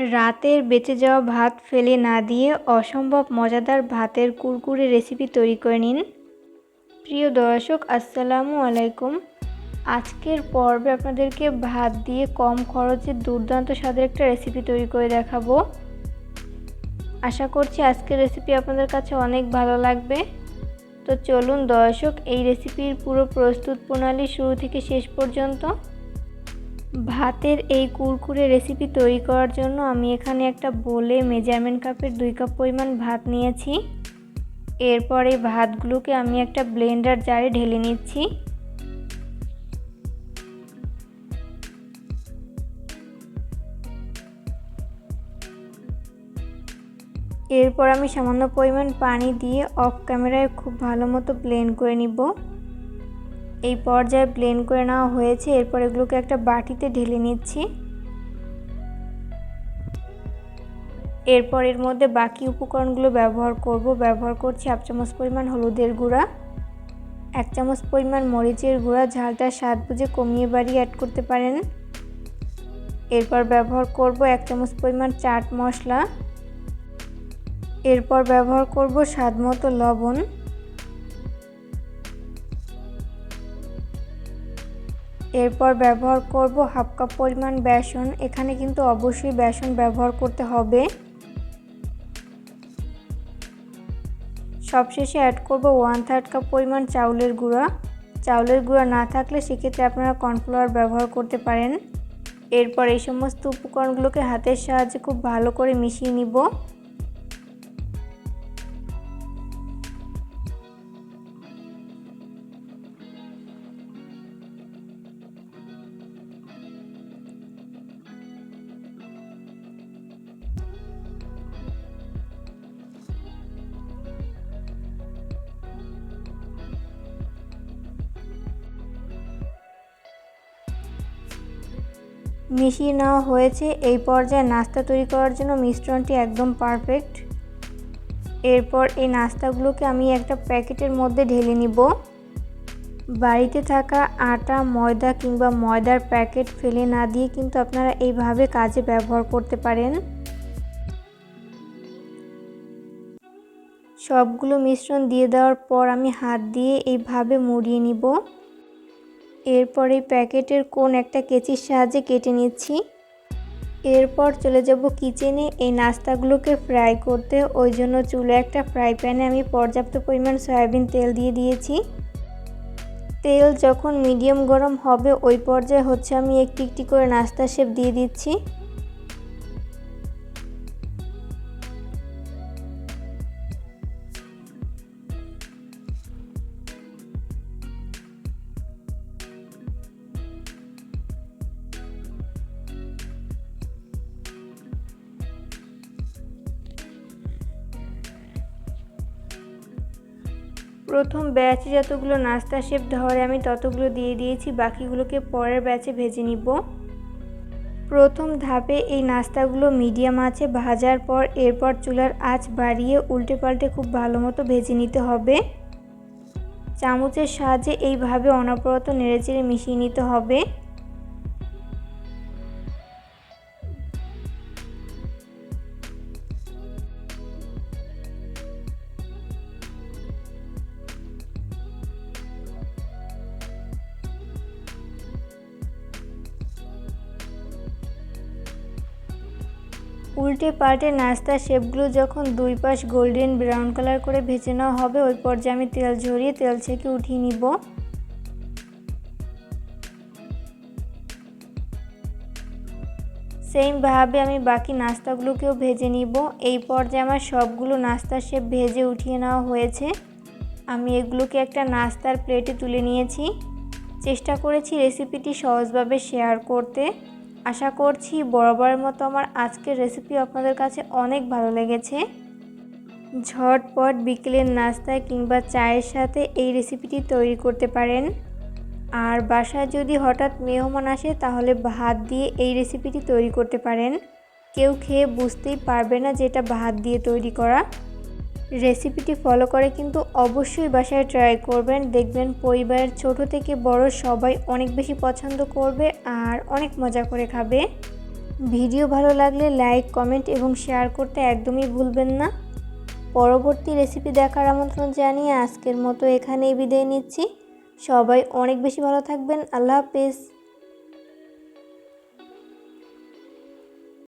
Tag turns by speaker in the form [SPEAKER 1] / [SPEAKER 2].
[SPEAKER 1] রাতের বেঁচে যাওয়া ভাত ফেলে না দিয়ে অসম্ভব মজাদার ভাতের কুরকুরে রেসিপি তৈরি করে নিন। প্রিয় দর্শক, আসসালামু আলাইকুম। আজকের পর্বে আপনাদেরকে ভাত দিয়ে কম খরচে দুর্দান্ত স্বাদের একটা রেসিপি তৈরি করে দেখাবো। আশা করছি আজকের রেসিপি আপনাদের কাছে অনেক ভালো লাগবে। তো চলুন দর্শক, এই রেসিপির পুরো প্রস্তুত প্রণালী শুরু থেকে শেষ পর্যন্ত ভাতের এই কুরকুরে রেসিপি তৈরি করার জন্য আমি এখানে একটা বলে মেজারমেন্ট কাপের দুই কাপ পরিমাণ ভাত নিয়েছি। এরপর এই ভাতগুলোকে আমি একটা ব্লেন্ডার জারে ঢেলে নিচ্ছি। এরপর আমি সামান্য পরিমাণ পানি দিয়ে অফ ক্যামেরায় খুব ভালো মতো ব্লেন্ড করে নিব। এই পর্যায়ে ব্লেন্ড করে নেওয়া হয়েছে। এরপর এগুলোকে একটা বাটিতে ঢেলে নিচ্ছি। এরপর এর মধ্যে বাকি উপকরণগুলো ব্যবহার করব। ব্যবহার করছি হাফ চামচ পরিমাণ হলুদের গুঁড়া, এক চামচ পরিমাণ মরিচের গুঁড়া, ঝালটা স্বাদ বুঝে কমিয়ে বাড়িয়ে অ্যাড করতে পারেন। এরপর ব্যবহার করব এক চামচ পরিমাণ চাট মশলা। এরপর ব্যবহার করব স্বাদ মতো লবণ। এরপর ব্যবহার করব হাফ কাপ পরিমাণ বেসন। এখানে কিন্তু অবশ্যই বেসন ব্যবহার করতে হবে। সবশেষে অ্যাড করব ওয়ান থার্ড কাপ পরিমাণ চাউলের গুঁড়া। চাউলের গুঁড়া না থাকলে সেক্ষেত্রে আপনারা কর্নফ্লাওয়ার ব্যবহার করতে পারেন। এরপর এই সমস্ত উপকরণগুলোকে হাতের সাহায্যে খুব ভালো করে মিশিয়ে নিব। মিশিয়ে নেওয়া হয়েছে। এই পর্যায়ে নাস্তা তৈরি করার জন্য মিশ্রণটি একদম পারফেক্ট এরপর এই নাস্তাগুলোকে আমি একটা প্যাকেটের মধ্যে ঢেলে নিব। বাড়িতে থাকা আটা, ময়দা কিংবা ময়দার প্যাকেট ফেলে না দিয়ে কিন্তু আপনারা এইভাবে কাজে ব্যবহার করতে পারেন। সবগুলো মিশ্রণ দিয়ে দেওয়ার পর আমি হাত দিয়ে এইভাবে মুড়িয়ে নিব। এরপর এই প্যাকেটের কোন একটা কেচির সাহায্যে কেটে নিচ্ছি। এরপর চলে যাব কিচেনে, এই নাস্তাগুলোকে ফ্রাই করতে। ওই জন্য চুলে একটা ফ্রাই প্যানে আমি পর্যাপ্ত পরিমাণ সয়াবিন তেল দিয়ে দিয়েছি। তেল যখন মিডিয়াম গরম হবে, ওই পর্যায়ে হচ্ছে আমি একটি একটি করে নাস্তা শেপ দিয়ে দিচ্ছি। প্রথম ব্যাচে যতগুলো নাস্তা শেপ ধরে আমি ততগুলো দিয়ে দিয়েছি, বাকিগুলোকে পরের ব্যাচে ভেজে নিব। প্রথম ধাপে এই নাস্তাগুলো মিডিয়াম আছে ভাজার পর এরপর চুলার আঁচ বাড়িয়ে উল্টে পাল্টে খুব ভালো মতো ভেজে নিতে হবে। চামচের সাহায্যে এইভাবে অনবরত নেড়েচেড়ে মিশিয়ে নিতে হবে। উল্টে পাল্টে নাস্তার শেপগুলো যখন দুই পাশ গোল্ডেন ব্রাউন কালার করে ভেজে নেওয়া হবে, ওই পর্যায়ে আমি তেল ঝরিয়ে তেল ছেঁকে উঠিয়ে নিব। সেমভাবে আমি বাকি নাস্তাগুলোকেও ভেজে নিব। এই পর্যায়ে আমার সবগুলো নাস্তার শেপ ভেজে উঠিয়ে নেওয়া হয়েছে। আমি এগুলোকে একটা নাস্তার প্লেটে তুলে নিয়েছি। চেষ্টা করেছি রেসিপিটি সহজভাবে শেয়ার করতে। আশা করছি বরাবরের মতো আমার আজকের রেসিপি আপনাদের কাছে অনেক ভালো লেগেছে। ঝটপট বিকেলের নাস্তায় কিংবা চায়ের সাথে এই রেসিপিটি তৈরি করতে পারেন। আর বাসায় যদি হঠাৎ মেহমান আসে, তাহলে ভাত দিয়ে এই রেসিপিটি তৈরি করতে পারেন। কেউ খেয়ে বুঝতেই পারবে না যে এটা ভাত দিয়ে তৈরি করা। রেসিপিটি ফলো করে কিন্তু অবশ্যই বাসায় ট্রাই করবেন। দেখবেন পরিবারের ছোট থেকে বড় সবাই অনেক বেশি পছন্দ করবে আর অনেক মজা করে খাবে। ভিডিও ভালো লাগলে লাইক, কমেন্ট এবং শেয়ার করতে একদমই ভুলবেন না। পরবর্তী রেসিপি দেখার আমন্ত্রণ জানিয়ে আজকের মতো এখানেই বিদায় নিচ্ছি। সবাই অনেক বেশি ভালো থাকবেন। আল্লাহ হাফেজ।